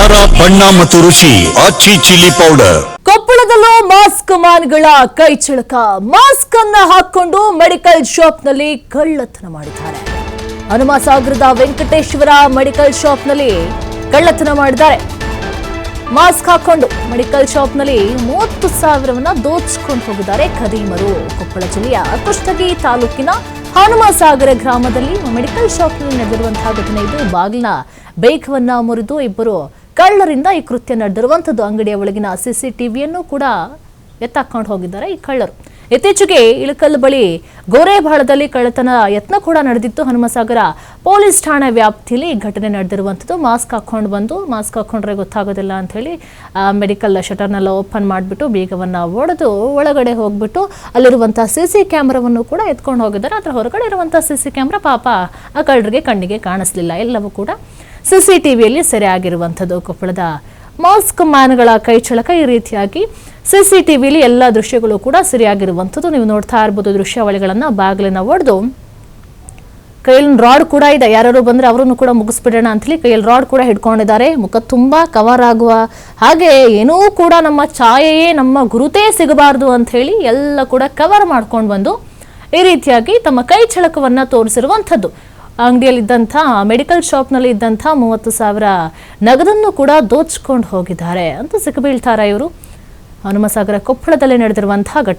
ಖಾರ, ಬಣ್ಣ ಮತ್ತು ರುಚಿ, ಆಚಿ ಚಿಲ್ಲಿ ಪೌಡರ್. ಕೊಪ್ಪಳದಲ್ಲೂ ಮಾಸ್ಕ್ ಮಾನ್ಗಳ ಕೈ ಚಳಕ. ಮಾಸ್ಕ್ ಅನ್ನ ಹಾಕೊಂಡು ಮೆಡಿಕಲ್ ಶಾಪ್ನಲ್ಲಿ ಕಳ್ಳತನ ಮಾಡಿದ್ದಾರೆ. ಹನುಮಸಾಗರದ ವೆಂಕಟೇಶ್ವರ ಮೆಡಿಕಲ್ ಶಾಪ್ನಲ್ಲಿ ಕಳ್ಳತನ ಮಾಡಿದ್ದಾರೆ. ಮಾಸ್ಕ್ ಹಾಕೊಂಡು ಮೆಡಿಕಲ್ ಶಾಪ್ನಲ್ಲಿ ಮೂವತ್ತು ಸಾವಿರವನ್ನ ದೋಚಿಕೊಂಡು ಹೋಗಿದ್ದಾರೆ ಖದೀಮರು. ಕೊಪ್ಪಳ ಜಿಲ್ಲೆಯ ಕುಷ್ಟಗಿ ತಾಲೂಕಿನ ಹನುಮಸಾಗರ ಗ್ರಾಮದಲ್ಲಿ ಮೆಡಿಕಲ್ ಶಾಪ್ನಲ್ಲಿ ನಡೆದಿರುವಂತಹ ಘಟನೆ ಇದು. ಬಾಗಿಲ ಬೇಗವನ್ನ ಮುರಿದು ಇಬ್ಬರು ಕಳ್ಳರಿಂದ ಈ ಕೃತ್ಯ ನಡೆದಿರುವಂಥದ್ದು. ಅಂಗಡಿಯ ಒಳಗಿನ ಸಿಸಿಟಿವಿಯನ್ನು ಕೂಡ ಎತ್ತಾಕೊಂಡು ಹೋಗಿದ್ದಾರೆ ಈ ಕಳ್ಳರು. ಇತ್ತೀಚೆಗೆ ಇಳಕಲ್ ಬಳಿ ಗೋರೆಬಾಳದಲ್ಲಿ ಕಳ್ಳತನ ಯತ್ನ ಕೂಡ ನಡೆದಿತ್ತು. ಹನುಮಸಾಗರ ಪೊಲೀಸ್ ಠಾಣೆ ವ್ಯಾಪ್ತಿಯಲ್ಲಿ ಘಟನೆ ನಡೆದಿರುವಂಥದ್ದು. ಮಾಸ್ಕ್ ಹಾಕೊಂಡು ಬಂದು, ಮಾಸ್ಕ್ ಹಾಕೊಂಡ್ರೆ ಗೊತ್ತಾಗೋದಿಲ್ಲ ಅಂತ ಹೇಳಿ ಮೆಡಿಕಲ್ ಶಟರ್ನೆಲ್ಲ ಓಪನ್ ಮಾಡಿಬಿಟ್ಟು ಬೀಗವನ್ನು ಒಡೆದು ಒಳಗಡೆ ಹೋಗ್ಬಿಟ್ಟು ಅಲ್ಲಿರುವಂಥ ಸಿ ಸಿ ಕ್ಯಾಮ್ರಾವನ್ನು ಕೂಡ ಎತ್ಕೊಂಡು ಹೋಗಿದ್ದಾರೆ. ಅದರ ಹೊರಗಡೆ ಇರುವಂಥ ಸಿ ಸಿ ಕ್ಯಾಮ್ರಾ ಪಾಪ ಆ ಕಳ್ಳರಿಗೆ ಕಣ್ಣಿಗೆ ಕಾಣಿಸ್ಲಿಲ್ಲ. ಎಲ್ಲವೂ ಕೂಡ ಸಿ ಸಿ ಟಿವಿಯಲ್ಲಿ ಸೆರೆ ಆಗಿರುವಂಥದ್ದು ಕೊಪ್ಪಳದ ಮಾಸ್ಕ್ ಮ್ಯಾನ್ಗಳ ಕೈಚಳಕ ಈ ರೀತಿಯಾಗಿ ಸಿಸಿಟಿವಿಲಿ ಎಲ್ಲ ದೃಶ್ಯಗಳು ಕೂಡ ಸರಿಯಾಗಿರುವಂಥದ್ದು. ನೀವು ನೋಡ್ತಾ ಇರ್ಬೋದು ದೃಶ್ಯಾವಳಿಗಳನ್ನ. ಬಾಗಿಲಿನ ಒಡೆದು ಕೈಯಲ್ಲಿ ರಾಡ್ ಕೂಡ ಇದೆ. ಯಾರು ಬಂದ್ರೆ ಅವರನ್ನು ಕೂಡ ಮುಗಿಸ್ಬಿಡೋಣ ಅಂತೇಳಿ ಕೈಯಲ್ಲಿ ರಾಡ್ ಕೂಡ ಹಿಡ್ಕೊಂಡಿದ್ದಾರೆ. ಮುಖ ತುಂಬಾ ಕವರ್ ಆಗುವ ಹಾಗೆ ಏನೂ ಕೂಡ ನಮ್ಮ ಛಾಯೆಯೇ ನಮ್ಮ ಗುರುತೇ ಸಿಗಬಾರ್ದು ಅಂತ ಹೇಳಿ ಎಲ್ಲ ಕೂಡ ಕವರ್ ಮಾಡ್ಕೊಂಡು ಬಂದು ಈ ರೀತಿಯಾಗಿ ತಮ್ಮ ಕೈ ಚಳಕವನ್ನ ತೋರಿಸಿರುವಂಥದ್ದು. ಅಂಗಡಿಯಲ್ಲಿದ್ದಂಥ, ಮೆಡಿಕಲ್ ಶಾಪ್ನಲ್ಲಿ ಇದ್ದಂಥ ಮೂವತ್ತು ಸಾವಿರ ನಗದನ್ನು ಕೂಡ ದೋಚ್ಕೊಂಡು ಹೋಗಿದ್ದಾರೆ. ಅಂತ ಸಿಕ್ಕಬೀಳ್ತಾರೆ ಇವರು. ಹನುಮಸಾಗರ ಕೊಪ್ಪಳದಲ್ಲಿ ನಡೆದಿರುವಂತಹ ಘಟನೆ.